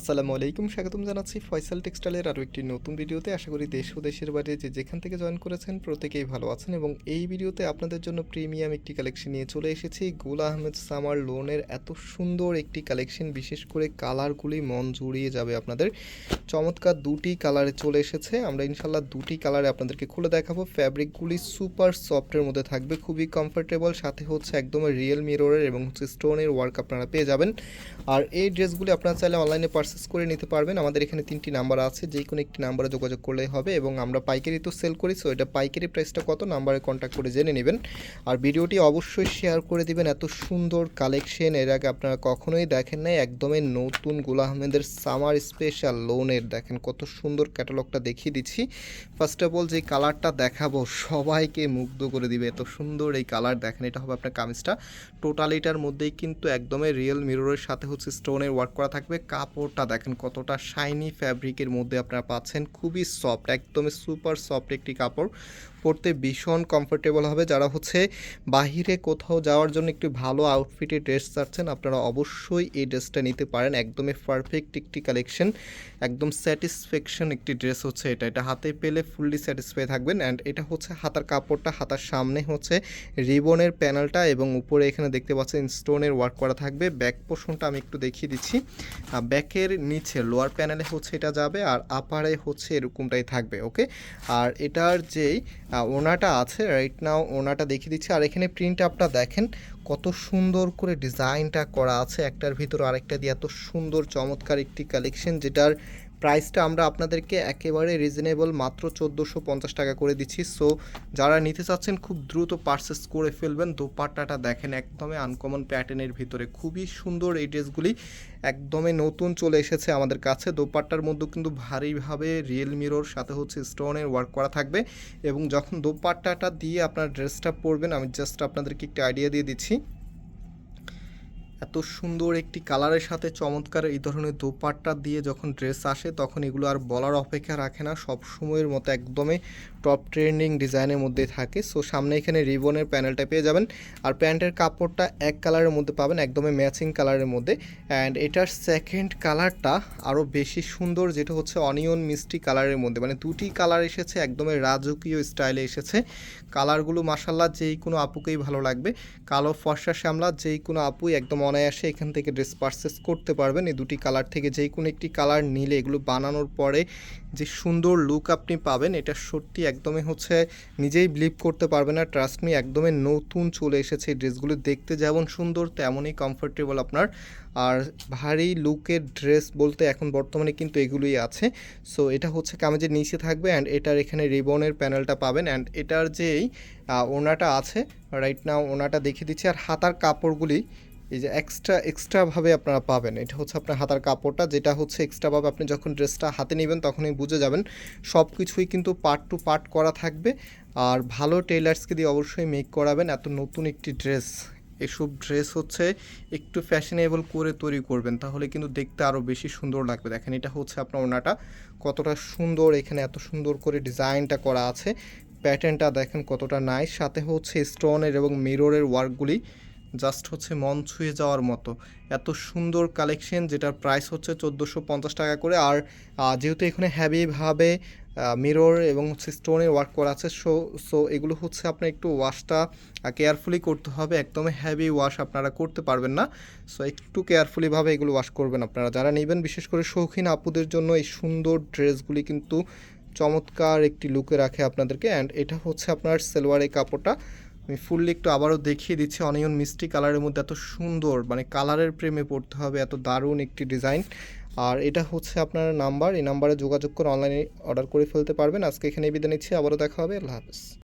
আসসালামু আলাইকুম, স্বাগতম জানাচ্ছি ফয়সাল টেক্সটাইলের আরও একটি নতুন ভিডিওতে। আশা করি দেশ ও দেশের বাইরে যে যেখান থেকে জয়েন করেছেন প্রত্যেকেই ভালো আছেন এবং এই ভিডিওতে আপনাদের জন্য প্রিমিয়াম একটি কালেকশন নিয়ে চলে এসেছি। গুল আহমেদ সামার লোনের এত সুন্দর একটি কালেকশন, বিশেষ করে কালারগুলি মন জুড়িয়ে যাবে আপনাদের। চমৎকার দুটি কালারে চলে এসেছে। আমরা ইনশাল্লাহ দুটি কালারে আপনাদেরকে খুলে দেখাবো। ফ্যাব্রিকগুলি সুপার সফটের মধ্যে থাকবে, খুবই কমফোর্টেবল সাথে হচ্ছে একদম রিয়েল মিররের এবং হচ্ছে স্টোনের ওয়ার্ক আপনারা পেয়ে যাবেন। আর এই ড্রেসগুলি আপনারা চাইলে অনলাইনে পারচেস করে নিতে পারবেন। আমাদের এখানে তিনটি নাম্বার আছে, যে কোনো একটি নাম্বারে যোগাযোগ করলেই হবে এবং আমরা পাইকারি তো সেল করি সো এটা পাইকারি প্রাইসটা কত নাম্বারে কন্ট্যাক্ট করে জেনে নেবেন। আর ভিডিওটি অবশ্যই শেয়ার করে দিবেন, এত সুন্দর কালেকশন এর আগে আপনারা কখনোই দেখেন নাই, একদমই নতুন গুল আহমেদের সামার স্পেশাল লোনের দেখেন কত সুন্দর ক্যাটালগটা দেখিয়ে দিচ্ছি। ফার্স্ট অফ অল যে কালারটা দেখাবো, সবাইকে মুগ্ধ করে দিবে। এত সুন্দর এই কালার দেখেন এটা হবে আপনার কামিজটা। টোটালিটার মধ্যেই কিন্তু একদমই রিয়েল মিররের সাথে হচ্ছে স্টোনের ওয়ার্ক করা থাকবে। কাপড়টা দেখেন কতটা শাইনি ফ্যাব্রিকের মধ্যে আপনারা পাচ্ছেন। খুবই সফট একদমই সুপার সফট একটি কাপড়। পরতে ভীষণ কমফোর্টেবল হবে। যারা হচ্ছে বাহিরে কোথাও যাওয়ার জন্য একটু ভালো আউটফিটে ড্রেস চাচ্ছেন, আপনারা অবশ্যই এই ড্রেসটা নিতে পারেন। একদমই পারফেক্ট একটি কালেকশন একদম স্যাটিসফ্যাকশন একটি ড্রেস হচ্ছে এটা। এটা হাতে পেলে ফুললি স্যাটিসফাই থাকবেন। অ্যান্ড এটা হচ্ছে হাতার কাপড়টা, হাতার সামনে হচ্ছে রিবনের প্যানেলটা এবং উপরে এখানে দেখতে পাচ্ছেন স্টোনের ওয়ার্ক করা থাকবে। ব্যাক পোর্শনটা আমি একটু দেখিয়ে দিচ্ছি। ব্যাকের নিচে লোয়ার প্যানেলে হচ্ছে এটা যাবে আর আপারে হচ্ছে এরকমটাই থাকবে ওকে আর এটার যেই ওনাটা আছে রাইট নাও ওনাটা দেখিয়ে দিচ্ছি। আর এখানে প্রিন্ট আপটা দেখেন, কত সুন্দর করে ডিজাইনটা করা আছে। একটার ভিতর আরেকটা দিয়ে এত সুন্দর, চমৎকার একটি কালেকশন যেটার প্রাইসটা আমরা আপনাদেরকে একেবারে রিজনেবল মাত্র চোদ্দোশো পঞ্চাশ টাকা করে দিচ্ছি। সো যারা নিতে চাচ্ছেন, খুব দ্রুত পারচেস করে ফেলবেন। দোপাট্টাটা দেখেন, একদমই আনকমন প্যাটার্নের ভিতরে। খুবই সুন্দর এই ড্রেসগুলি। একদমই নতুন চলে এসেছে আমাদের কাছে। দোপাট্টার মধ্যে কিন্তু ভারীভাবে রিয়েল মিরর সাথে হচ্ছে স্টোনের ওয়ার্ক করা থাকবে। এবং যখন দোপাট্টাটা দিয়ে আপনার ড্রেসটা পরবেন, আমি জাস্ট আপনাদেরকে একটি আইডিয়া দিয়ে দিচ্ছি। এত সুন্দর একটি কালারের সাথে চমৎকার এই ধরনের দোপাট্টা দিয়ে যখন ড্রেস আসে, তখন এগুলো আর বলার অপেক্ষা রাখে না। সব সময়ের মতো একদমই টপ ট্রেন্ডিং ডিজাইনের মধ্যে থাকে। সো সামনে এখানে রিবনের প্যানেলটা পেয়ে যাবেন। আর প্যান্টের কাপড়টা এক কালারের মধ্যে পাবেন, একদমই ম্যাচিং কালারের মধ্যে। অ্যান্ড এটার সেকেন্ড কালারটা আরও বেশি সুন্দর, যেটা হচ্ছে অনিয়ন মিষ্টি কালারের মধ্যে। মানে দুটি কালার এসেছে, একদমই রাজকীয় স্টাইলে এসেছে। কালারগুলো মাসাল্লাহ যেই কোনো আপুকেই ভালো লাগবে। কালো ফর্সা শ্যামলা যেই কোনো আপুই একদম অনায়াসে এখান থেকে ড্রেস পারচেস করতে পারবেন। এই দুটি কালার থেকে যেই কোনো একটি কালার নিলে এগুলো বানানোর পরে যে সুন্দর লুক আপনি পাবেন, এটা সত্যি একদমই হচ্ছে নিজেই বিলিভ করতে পারবেন। না ট্রাস্ট মি একদমই নতুন চলে এসেছে এই ড্রেসগুলো দেখতে যেমন সুন্দর, তেমনই কমফোর্টেবল আপনার। আর ভারী লুকের ড্রেস বলতে এখন বর্তমানে কিন্তু এগুলোই আছে। সো এটা হচ্ছে কামেজের নিচে থাকবে অ্যান্ড এটার এখানে রিবনের প্যানেলটা পাবেন। অ্যান্ড এটার যেই ওনাটা আছে রাইট নাও ওনাটা দেখিয়ে দিচ্ছি। আর হাতার কাপড়গুলি এই যে এক্সট্রা এক্সট্রাভাবে আপনারা পাবেন। এটা হচ্ছে আপনার হাতার কাপড়টা, যেটা হচ্ছে এক্সট্রাভাবে আপনি যখন ড্রেসটা হাতে নেবেন, তখনই বুঝে যাবেন। সব কিছুই কিন্তু পার্ট টু পার্ট করা থাকবে। আর ভালো টেলার্সকে দিয়ে অবশ্যই মেক করাবেন। এত নতুন একটি ড্রেস এসব ড্রেস হচ্ছে একটু ফ্যাশনেবল করে তৈরি করবেন, তাহলে কিন্তু দেখতে আরও বেশি সুন্দর লাগবে। দেখেন, এটা হচ্ছে আপনার ওনাটা কতটা সুন্দর এখানে এত সুন্দর করে ডিজাইনটা করা আছে। প্যাটার্নটা দেখেন কতটা নাই সাথে হচ্ছে স্টোনের এবং মিররের ওয়ার্কগুলি জাস্ট হচ্ছে মন ছুঁয়ে যাওয়ার মতো। এত সুন্দর কালেকশন যেটার প্রাইস হচ্ছে চোদ্দোশো পঞ্চাশ টাকা করে। আর যেহেতু এখানে হ্যাভিভাবে মিরর এবং হচ্ছে স্টোনের ওয়ার্ক করা আছে সো সো এগুলো হচ্ছে আপনার একটু ওয়াশটা কেয়ারফুলি করতে হবে। একদমই হ্যাভি ওয়াশ আপনারা করতে পারবেন না। সো একটু কেয়ারফুলিভাবে এগুলো ওয়াশ করবেন আপনারা। যারা নেবেন, বিশেষ করে শৌখিন আপুদের জন্য এই সুন্দর ড্রেসগুলি কিন্তু চমৎকার একটি লুকে রাখে আপনাদেরকে। অ্যান্ড এটা হচ্ছে আপনার সেলোয়ারের কাপড়টা। আমি ফুললি একটু আবারও দেখিয়ে দিচ্ছি। অনিয়ন মিষ্টি কালারের মধ্যে এত সুন্দর মানে কালারের প্রেমে পড়তে হবে, এত দারুণ একটি ডিজাইন। আর এটা হচ্ছে আপনার নাম্বার, এই নাম্বারে যোগাযোগ করে অনলাইনে অর্ডার করে ফেলতে পারবেন। আজকে এখানে বিদায় নিচ্ছি, আবারও দেখা হবে। আল্লাহ হাফেজ।